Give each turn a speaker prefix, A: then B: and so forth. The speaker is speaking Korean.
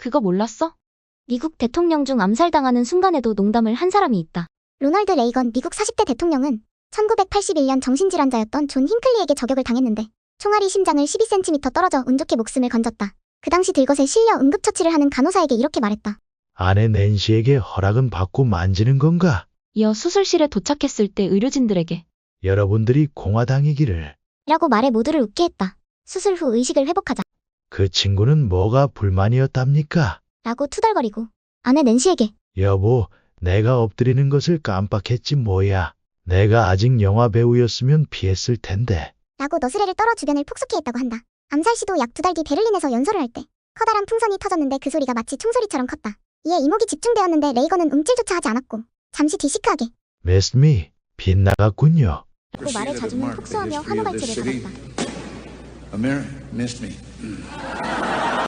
A: 그거 몰랐어?
B: 미국 대통령 중 암살당하는 순간에도 농담을 한 사람이 있다. 로널드 레이건 미국 40대 대통령은 1981년 정신질환자였던 존 힝클리에게 저격을 당했는데 총알이 심장을 12cm 떨어져 운 좋게 목숨을 건졌다. 그 당시 들것에 실려 응급처치를 하는 간호사에게 이렇게 말했다.
C: 아내 낸시에게 허락은 받고 만지는 건가?
A: 이어 수술실에 도착했을 때 의료진들에게
C: 여러분들이 공화당이기를.
B: 라고 말해 모두를 웃게 했다. 수술 후 의식을 회복하자.
C: 그 친구는 뭐가 불만이었답니까?
B: 라고 투덜거리고 아내 낸시에게
C: 여보, 내가 엎드리는 것을 깜빡했지 뭐야. 내가 아직 영화 배우였으면 피했을 텐데.
B: 라고 너스레를 떨어 주변을 폭소케 했다고 한다. 암살 시도 약 두 달 뒤 베를린에서 연설을 할 때 커다란 풍선이 터졌는데 그 소리가 마치 총소리처럼 컸다. 이에 이목이 집중되었는데 레이건은 움찔조차 하지 않았고 잠시 뒤 시크하게
C: 메스미, 빗나갔군요.
B: 그 말에 자주는 폭소하며 환호갈채를 받았다.
D: Amir missed me.